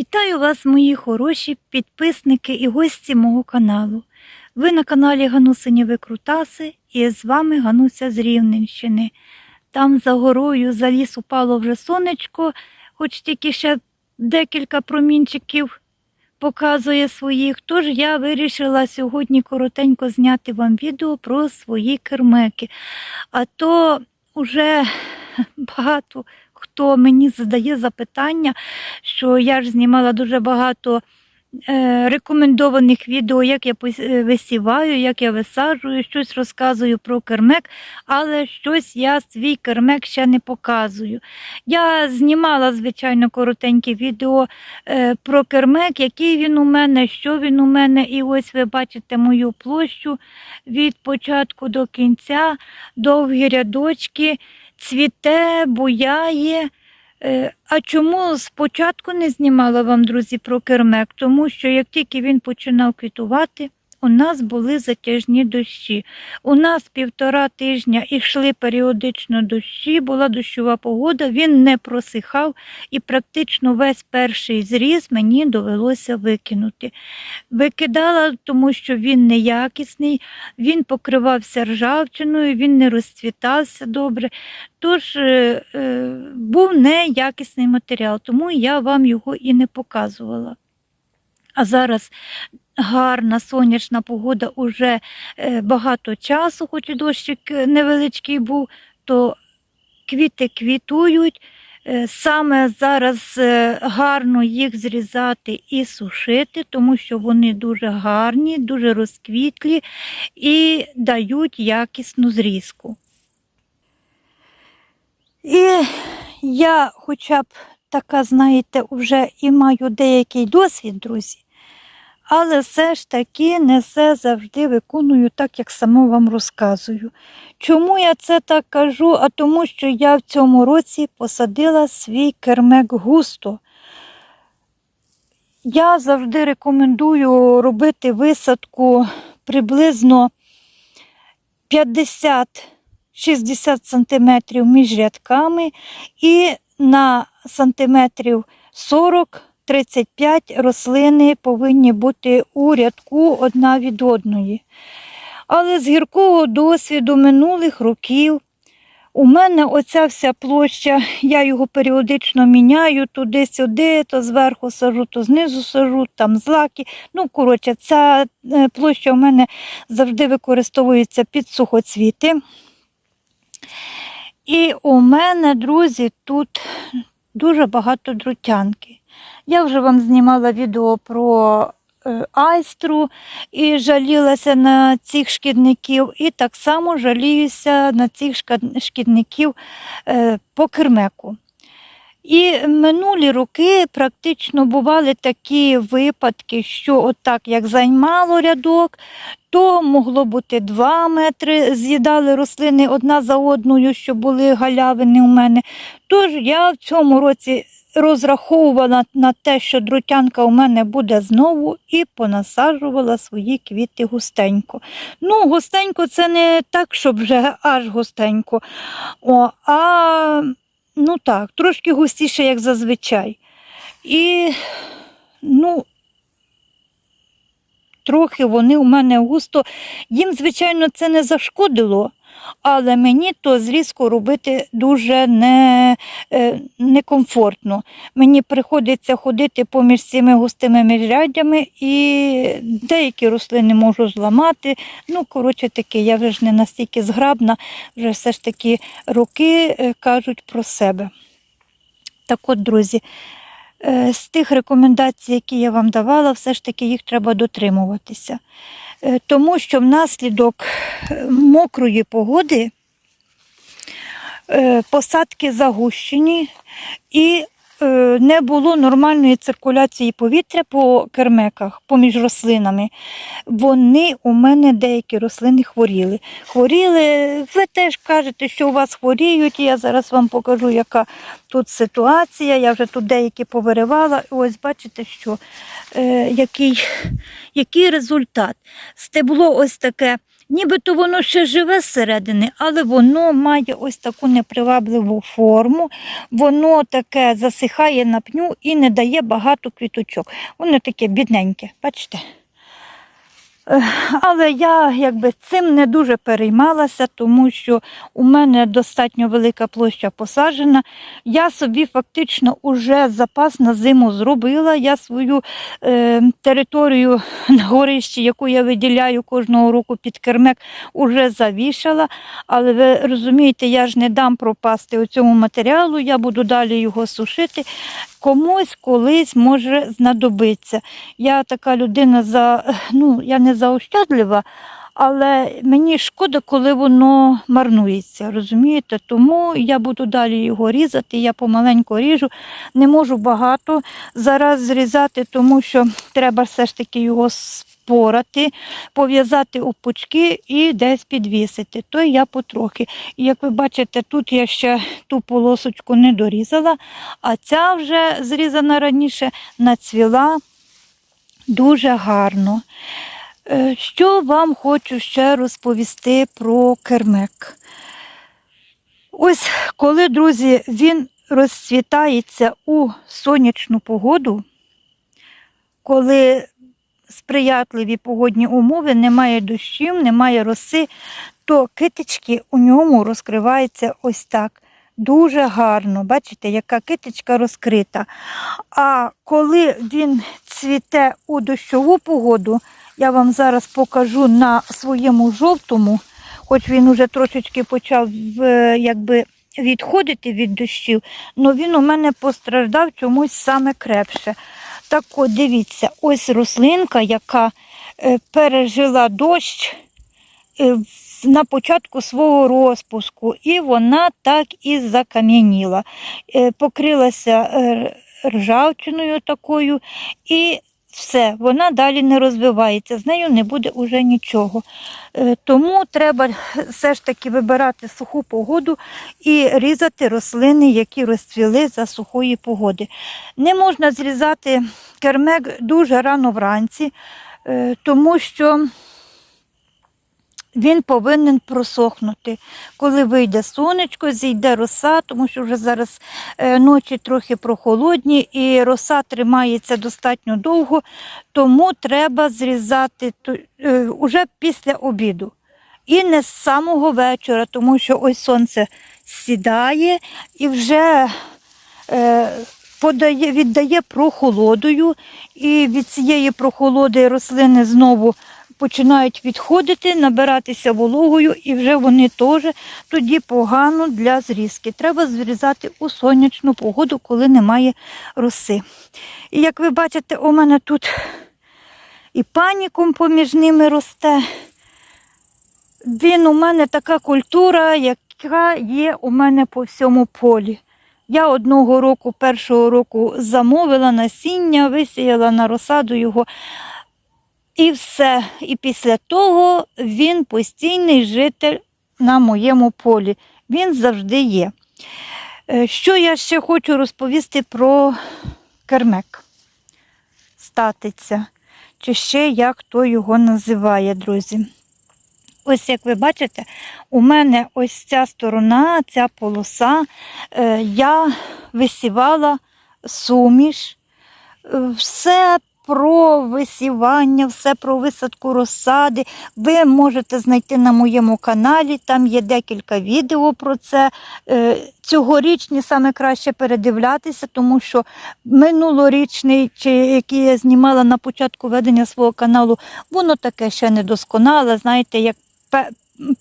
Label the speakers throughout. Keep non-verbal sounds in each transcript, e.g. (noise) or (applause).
Speaker 1: Вітаю вас, мої хороші підписники і гості мого каналу. Ви на каналі Ганусині Викрутаси і з вами Гануся з Рівненщини. Там за горою за ліс упало вже сонечко, хоч тільки ще декілька промінчиків показує своїх. Тож я вирішила сьогодні коротенько зняти вам відео про свої кермеки. А то вже (laughs) багато хто мені задає запитання, що я ж знімала дуже багато е, рекомендованих відео, як я е, висіваю, як я висаджую, щось розказую про кермек, але щось я свій кермек ще не показую. Я знімала, звичайно, коротеньке відео е, про кермек, який він у мене, що він у мене. І ось ви бачите мою площу від початку до кінця, довгі рядочки, цвіте, буяє. Е, А чому спочатку не знімала вам, друзі, про кермек? Тому що як тільки він починав квітувати, у нас були затяжні дощі. У нас півтора тижня йшли періодично дощі, була дощова погода, він не просихав і практично весь перший зріз мені довелося викинути. Викидала, тому що він неякісний, він покривався ржавчиною, він не розцвітався добре. Тож е, е, був неякісний матеріал, тому я вам його і не показувала. А зараз гарна сонячна погода уже е, багато часу, хоч і дощик е, невеличкий був, то квіти квітують. Е, Саме зараз гарно їх зрізати і сушити, тому що вони дуже гарні, дуже розквітлі і дають якісну зрізку. І я хоча б така, знаєте, вже і маю деякий досвід, друзі, але все ж таки не все завжди виконую так, як сама вам розказую. Чому я це так кажу? А тому, що я в цьому році посадила свій кермек густо. Я завжди рекомендую робити висадку приблизно 50-60 сантиметрів між рядками і на сантиметрів 40-35 рослини повинні бути у рядку одна від одної. Але з гіркого досвіду минулих років у мене оця вся площа, я його періодично міняю туди-сюди, то зверху сажу, то знизу сажу, там злаки. Ну, коротше, ця е, площа у мене завжди використовується під сухоцвіти. І у мене, друзі, тут дуже багато друтянки. Я вже вам знімала відео про е, айстру і жалілася на цих шкідників, і так само жаліюся на цих шкідників е, по кермеку. І минулі роки практично бували такі випадки, що отак, як займало рядок, то могло бути 2 метри, з'їдали рослини одна за одною, що були галявини у мене. Тож я в цьому році розраховувала на те, що друтянка у мене буде знову, і понасаджувала свої квіти густенько. Ну, густенько це не так, щоб вже аж густенько, О, а ну так, трошки густіше, як зазвичай. І ну, трохи вони у мене густо. Їм, звичайно, це не зашкодило, але мені то зрізку робити дуже не, е. Мені приходиться ходити поміж цими густими міжряддями і деякі рослини можу зламати. Ну, коротше таки, я вже ж не настільки зграбна, вже все ж таки роки е, кажуть про себе. Так от, друзі, з тих рекомендацій, які я вам давала, все ж таки їх треба дотримуватися. Е, Тому що внаслідок е, мокрої погоди е, посадки загущені і е, не було нормальної циркуляції повітря по кермеках, поміж рослинами. Вони у мене деякі рослини хворіли. Хворіли, ви теж кажете, що у вас хворіють. Я зараз вам покажу, яка тут ситуація. Я вже тут деякі повиривала. Ось бачите, що е, який, який результат. Стебло ось таке Нібито воно ще живе зсередини, але воно має ось таку непривабливу форму, воно таке засихає на пню і не дає багато квіточок. Воно таке бідненьке, бачите? Але я якби цим не дуже переймалася, тому що у мене достатньо велика площа посаджена. Я собі фактично уже запас на зиму зробила. Я свою е, територію (laughs) на горищі, яку я виділяю кожного року під кермек, уже завішала. Але ви розумієте, я ж не дам пропасти у цьому матеріалу, я буду далі його сушити. Комусь колись може знадобитися. Я така людина за ну я не заощадлива, але мені шкода, коли воно марнується. Розумієте? Тому я буду далі його різати. Я помаленьку ріжу. Не можу багато зараз зрізати, тому що треба все ж таки його спорати, пов'язати у пучки і десь підвісити. То я потрохи. І як ви бачите, тут я ще ту полосочку не дорізала, а ця вже зрізана раніше нацвіла дуже гарно. Е, Що вам хочу ще розповісти про кермек? Ось коли, друзі, він розцвітається у сонячну погоду, коли сприятливі погодні умови, немає дощів, немає роси, то китички у ньому розкриваються ось так. Дуже гарно, бачите, яка китичка розкрита. А коли він цвіте у дощову погоду, я вам зараз покажу на своєму жовтому, хоч він уже трошечки почав е, якби, відходити від дощів, але він у мене постраждав чомусь саме крепше. Так от дивіться, ось рослинка, яка е, пережила дощ на початку свого розпуску, і вона так і закам'яніла. Е, Покрилася е, ржавчиною такою, і все, вона далі не розвивається, з нею не буде уже нічого. Е, Тому треба все ж таки вибирати суху погоду і різати рослини, які розцвіли за сухої погоди. Не можна зрізати кермек дуже рано вранці, е, тому що він повинен просохнути. Коли вийде сонечко, зійде роса, тому що вже зараз е, ночі трохи прохолодні і роса тримається достатньо довго, тому треба зрізати ту- е, після обіду. І не з самого вечора, тому що ось сонце сідає і вже е, подає, віддає прохолодою, і від цієї прохолоди рослини знову починають відходити, набиратися вологою, і вже вони теж тоді погано для зрізки. Треба зрізати у сонячну погоду, коли немає роси. І як ви бачите, у мене тут і панікум поміж ними росте. Він у мене така культура, яка є у мене по всьому полі. Я одного року, першого року замовила насіння, висіяла на розсаду його. І все. І після того він постійний житель на моєму полі. Він завжди є. Е, Що я ще хочу розповісти про кермек? Статиця. Чи ще як хто його називає, друзі. Ось як ви бачите, у мене ось ця сторона, ця полоса, е, я висівала суміш, Е, все про висівання, все про висадку розсади. Ви можете знайти на моєму каналі, там є декілька відео про це. Е, Цьогорічні саме краще передивлятися, тому що минулорічний, чи який я знімала на початку ведення свого каналу, воно таке ще недосконале. Знаєте, як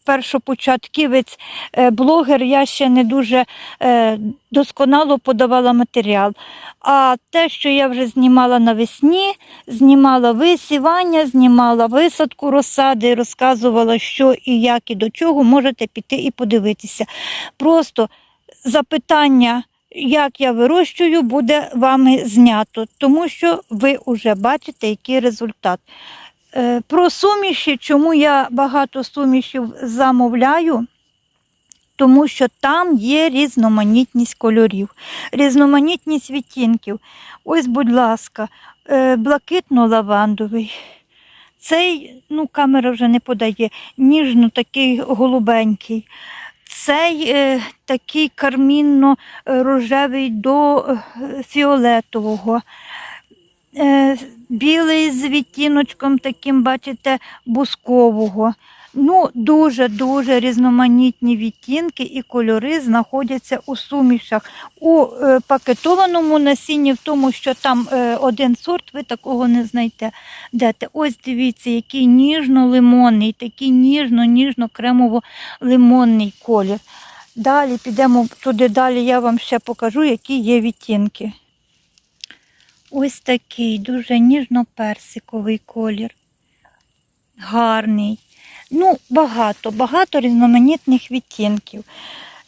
Speaker 1: першопочатківець е, блогер, я ще не дуже е, досконало подавала матеріал. А те, що я вже знімала навесні, знімала висівання, знімала висадку розсади, розказувала, що і як, і до чого, можете піти і подивитися. Просто запитання. Як я вирощую, буде вами знято, тому що ви вже бачите, який результат. Е, Про суміші, чому я багато сумішів замовляю, тому що там є різноманітність кольорів, різноманітність відтінків. Ось, будь ласка, е, блакитно-лавандовий, Цей, ну, камера вже не подає, ніжно такий голубенький. Цей е, такий кармінно-рожевий до е, фіолетового. Е, білий з відтіночком таким, бачите, бускового. Ну, дуже-дуже різноманітні відтінки і кольори знаходяться у сумішах. У е, пакетованому насінні, в тому, що там е, один сорт, ви такого не знайдете. Ось дивіться, який ніжно-лимонний, такий ніжно-ніжно-кремово-лимонний колір. Далі підемо туди, далі я вам ще покажу, які є відтінки. Ось такий дуже ніжно-персиковий колір. Гарний. Ну, багато, багато різноманітних відтінків.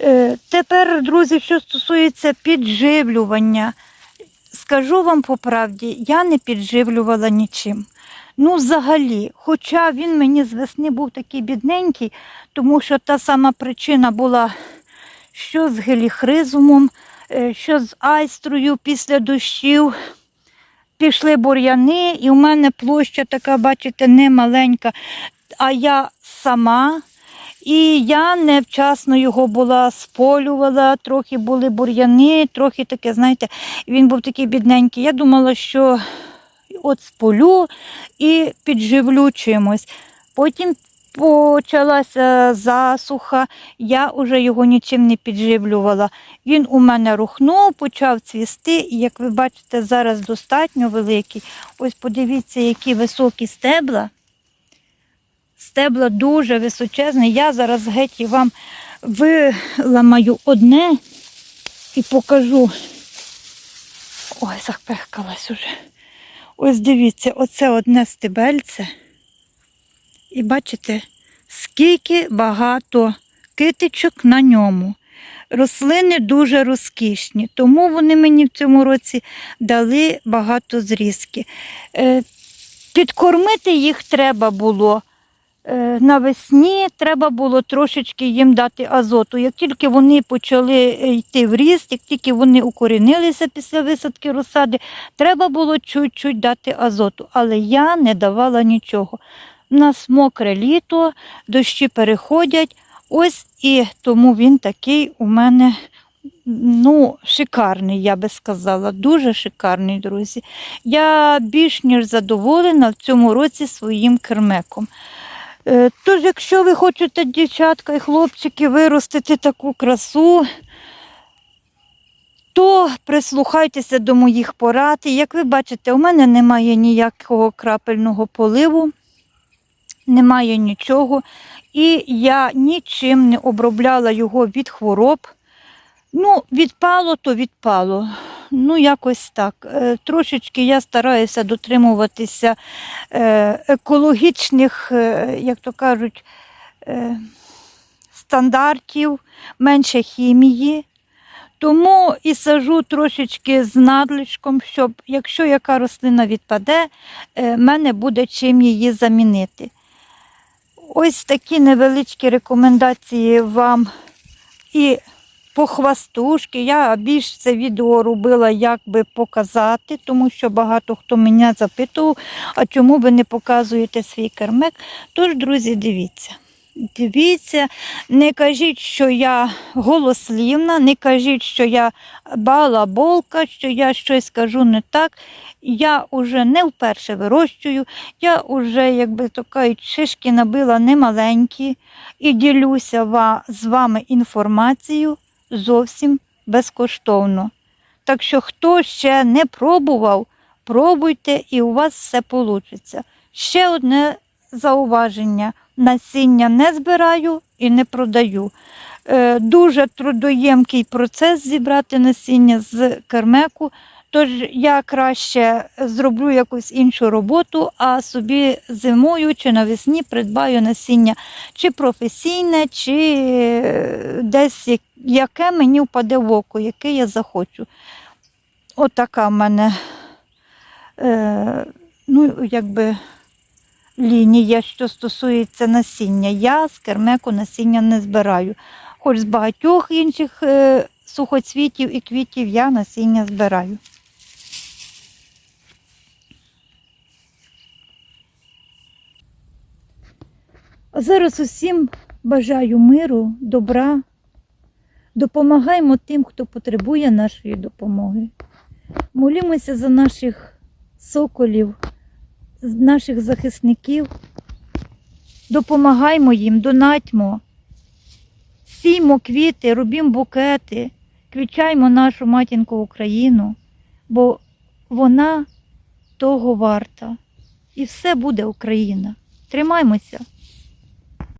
Speaker 1: Е, тепер, друзі, що стосується підживлювання, скажу вам по правді, я не підживлювала нічим. Ну, взагалі, хоча він мені з весни був такий бідненький, тому що та сама причина була, що з геліхризумом, е, що з айстрою після дощів пішли бур'яни, і в мене площа така, бачите, не маленька, а я сама. І я невчасно його була сполювала, трохи були бур'яни, трохи таке, знаєте, він був такий бідненький. Я думала, що от сполю і підживлю чимось. Потім почалася засуха, я вже його нічим не підживлювала. Він у мене рухнув, почав цвісти, і як ви бачите, зараз достатньо великий. Ось подивіться, які високі стебла. Стебла дуже височезні. Я зараз геть вам виламаю одне і покажу. Ой, запехкалась уже. Ось дивіться, оце одне стебельце. І бачите, скільки багато китичок на ньому. Рослини дуже розкішні, тому вони мені в цьому році дали багато зрізки. Е, Підкормити їх треба було. Е, Навесні треба було трошечки їм дати азоту. Як тільки вони почали е, йти в ріст, як тільки вони укорінилися після висадки розсади, треба було чуть-чуть дати азоту. Але я не давала нічого. У нас мокре літо, дощі переходять. Ось і тому він такий у мене ну, шикарний, я би сказала. Дуже шикарний, друзі. Я більш ніж задоволена в цьому році своїм кермеком. Е, Тож, якщо ви хочете, дівчатка і хлопчики, виростити таку красу, то прислухайтеся до моїх порад. Як ви бачите, у мене немає ніякого крапельного поливу, немає нічого. І я нічим не обробляла його від хвороб. Ну, відпало, то відпало. Ну, якось так. Е, Трошечки я стараюся дотримуватися е, екологічних, е, як то кажуть, стандартів, менше хімії. Тому і сажу трошечки з надлишком, щоб якщо яка рослина відпаде, в мене буде чим її замінити. Ось такі невеличкі рекомендації вам і по хвастушки. Я більш це відео робила, як би показати, тому що багато хто мене запитував, а чому ви не показуєте свій кермек. Тож, друзі, дивіться. Дивіться, не кажіть, що я голослівна, не кажіть, що я балаболка, що я щось кажу не так. Я вже не вперше вирощую, я вже, як би то шишки набила немаленькі і ділюся з вами інформацією зовсім безкоштовно. Так що, хто ще не пробував, пробуйте і у вас все вийде. Ще одне зауваження: насіння не збираю і не продаю. Е, Дуже трудоємкий процес зібрати насіння з кермеку. Тож я краще зроблю якусь іншу роботу, а собі зимою чи навесні придбаю насіння чи професійне, чи е, десь яке мені впаде в око, яке я захочу. Отака в мене е, ну, якби, лінія, що стосується насіння. Я з кермеку насіння не збираю. Хоч з багатьох інших е, сухоцвітів і квітів я насіння збираю. А зараз усім бажаю миру, добра. Допомагаймо тим, хто потребує нашої допомоги. Молімося за наших соколів, наших захисників. Допомагаймо їм, донатьмо, сіймо квіти, робімо букети, квічаймо нашу матінку Україну, бо вона того варта. І все буде Україна. Тримаймося.